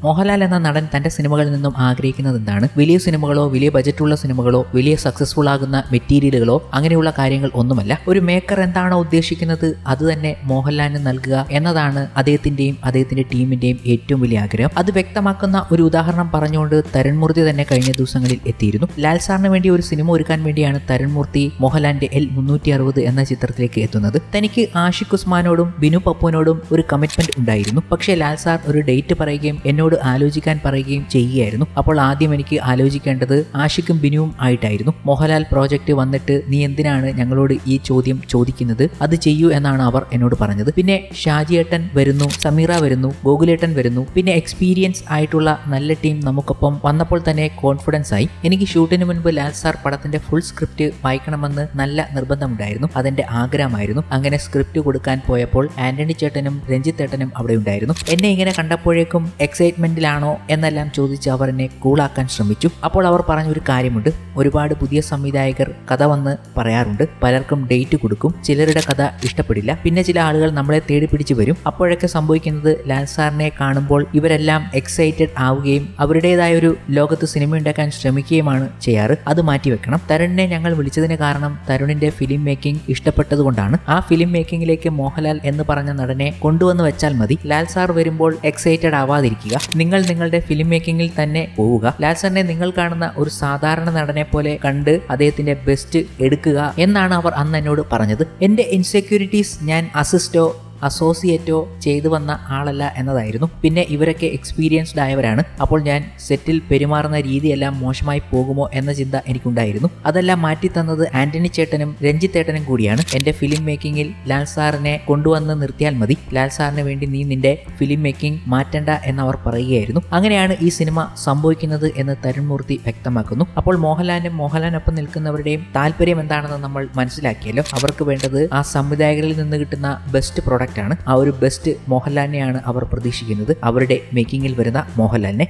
മോഹൻലാൽ എന്ന നടൻ തന്റെ സിനിമകളിൽ നിന്നും ആഗ്രഹിക്കുന്നത് എന്താണ്? വലിയ സിനിമകളോ വലിയ ബജറ്റുള്ള സിനിമകളോ വലിയ സക്സസ്ഫുൾ ആകുന്ന മെറ്റീരിയലുകളോ അങ്ങനെയുള്ള കാര്യങ്ങൾ ഒന്നുമല്ല. ഒരു മേക്കർ എന്താണോ ഉദ്ദേശിക്കുന്നത്? അത് തന്നെ മോഹൻലാലിന് നൽകുക എന്നതാണ് അദ്ദേഹത്തിന്റെയും അദ്ദേഹത്തിന്റെ ടീമിന്റെയും ഏറ്റവും വലിയ ആഗ്രഹം. അത് വ്യക്തമാക്കുന്ന ഒരു ഉദാഹരണം പറഞ്ഞുകൊണ്ട് തരൺമൂർത്തി തന്നെ കഴിഞ്ഞ ദിവസങ്ങളിൽ എത്തിയിരുന്നു. ലാൽ സാറിന് വേണ്ടി ഒരു സിനിമ ഒരുക്കാൻ വേണ്ടിയാണ് തരൺമൂർത്തി മോഹൻലാലിന്റെ എൽ മുന്നൂറ്റി അറുപത് എന്ന ചിത്രത്തിലേക്ക് എത്തുന്നത്. തനിക്ക് ആഷിഖ് ഉസ്മാനോടും ബിനു പപ്പുവിനോടും ഒരു കമ്മിറ്റ്മെന്റ് ഉണ്ടായിരുന്നു. പക്ഷേ ലാൽ സാർ ഒരു ഡേറ്റ് പറയുകയും ആലോചിക്കാൻ പറയുകയും ചെയ്യുകയായിരുന്നു. അപ്പോൾ ആദ്യം എനിക്ക് ആലോചിക്കേണ്ടത് ആഷിക്കും ബിനുവും ആയിട്ടായിരുന്നു. മോഹൻലാൽ പ്രോജക്റ്റ് വന്നിട്ട് നീ എന്തിനാണ് ഞങ്ങളോട് ഈ ചോദ്യം ചോദിക്കുന്നത്? അത് ചെയ്യൂ എന്നാണ് അവർ എന്നോട് പറഞ്ഞത്. പിന്നെ ഷാജിയേട്ടൻ വരുന്നു സമീറ വരുന്നു ഗോകുലേട്ടൻ വരുന്നു. പിന്നെ എക്സ്പീരിയൻസ് ആയിട്ടുള്ള നല്ല ടീം നമുക്കൊപ്പം വന്നപ്പോൾ തന്നെ കോൺഫിഡൻസ് ആയി. എനിക്ക് ഷൂട്ടിന് മുൻപ് ലാൽ സാർ പടത്തിന്റെ ഫുൾ സ്ക്രിപ്റ്റ് വായിക്കണമെന്ന് നല്ല നിർബന്ധമുണ്ടായിരുന്നു. അതെന്റെ ആഗ്രഹമായിരുന്നു. അങ്ങനെ സ്ക്രിപ്റ്റ് കൊടുക്കാൻ പോയപ്പോൾ ആന്റണി ചേട്ടനും രഞ്ജിത്ത് ചേട്ടനും അവിടെ ഉണ്ടായിരുന്നു. എന്നെ ഇങ്ങനെ കണ്ടപ്പോഴേക്കും എക്സൈറ്റ്മെന്റിലാണോ എന്നെല്ലാം ചോദിച്ച് അവർ എന്നെ കൂളാക്കാൻ ശ്രമിച്ചു. അപ്പോൾ അവർ പറഞ്ഞ ഒരു കാര്യമുണ്ട്. ഒരുപാട് പുതിയ സംവിധായകർ കഥ വന്ന് പറയാറുണ്ട്. പലർക്കും ഡേറ്റ് കൊടുക്കും. ചിലരുടെ കഥ ഇഷ്ടപ്പെടില്ല. പിന്നെ ചില ആളുകൾ നമ്മളെ തേടി പിടിച്ചു വരും. അപ്പോഴൊക്കെ സംഭവിക്കുന്നത് ലാൽ സാറിനെ കാണുമ്പോൾ ഇവരെല്ലാം എക്സൈറ്റഡ് ആവുകയും അവരുടേതായ ഒരു ലോകത്ത് സിനിമ ഉണ്ടാക്കാൻ ശ്രമിക്കുകയുമാണ് ചെയ്യാറ്. അത് മാറ്റിവെക്കണം തരുണിനെ ഞങ്ങൾ വിളിച്ചതിന് കാരണം തരുണിന്റെ ഫിലിം മേക്കിംഗ് ഇഷ്ടപ്പെട്ടതുകൊണ്ടാണ്. ആ ഫിലിം മേക്കിംഗിലേക്ക് മോഹൻലാൽ എന്ന് പറഞ്ഞ നടനെ കൊണ്ടുവന്ന് വെച്ചാൽ മതി. ലാൽ സാർ വരുമ്പോൾ എക്സൈറ്റഡ് ആവാതിരിക്കുക. നിങ്ങൾ നിങ്ങളുടെ ഫിലിം മേക്കിംഗിൽ തന്നെ പോവുക. ലാസറിനെ നിങ്ങൾ കാണുന്ന ഒരു സാധാരണ നടനെ പോലെ കണ്ട് അദ്ദേഹത്തിന്റെ ബെസ്റ്റ് എടുക്കുക എന്നാണ് അവർ അന്ന് എന്നോട് പറഞ്ഞത്. എന്റെ ഇൻസെക്യൂരിറ്റീസ് ഞാൻ അസിസ്റ്റോ അസോസിയേറ്റോ ചെയ്തു വന്ന ആളല്ല എന്നതായിരുന്നു. പിന്നെ ഇവരൊക്കെ എക്സ്പീരിയൻസ്ഡ് ആയവരാണ്. അപ്പോൾ ഞാൻ സെറ്റിൽ പെരുമാറുന്ന രീതിയെല്ലാം മോശമായി പോകുമോ എന്ന ചിന്ത എനിക്കുണ്ടായിരുന്നു. അതെല്ലാം മാറ്റി തന്നത് ആന്റണി ചേട്ടനും രഞ്ജിത്ത് ചേട്ടനും കൂടിയാണ്. എന്റെ ഫിലിം മേക്കിംഗിൽ ലാൽ സാറിനെ കൊണ്ടുവന്ന് നിർത്തിയാൽ മതി. ലാൽ സാറിന് വേണ്ടി നീ നിന്റെ ഫിലിം മേക്കിംഗ് മാറ്റണ്ട എന്നവർ പറയുകയായിരുന്നു. അങ്ങനെയാണ് ഈ സിനിമ സംഭവിക്കുന്നത് എന്ന് തരുൺമൂർത്തി വ്യക്തമാക്കുന്നു. അപ്പോൾ മോഹൻലാലിനും മോഹൻലാലിനൊപ്പം നിൽക്കുന്നവരുടെയും താല്പര്യം എന്താണെന്ന് നമ്മൾ മനസ്സിലാക്കിയല്ലോ. അവർക്ക് വേണ്ടത് ആ സംവിധായകരിൽ നിന്ന് കിട്ടുന്ന ബെസ്റ്റ് പ്രൊഡക്റ്റ് ആണ് ആ ഒരു ബെസ്റ്റ് മോഹൻലാലിനെയാണ് അവർ പ്രതീക്ഷിക്കുന്നത്. അവരുടെ മേക്കിങ്ങിൽ വരുന്ന മോഹൻലാലിനെ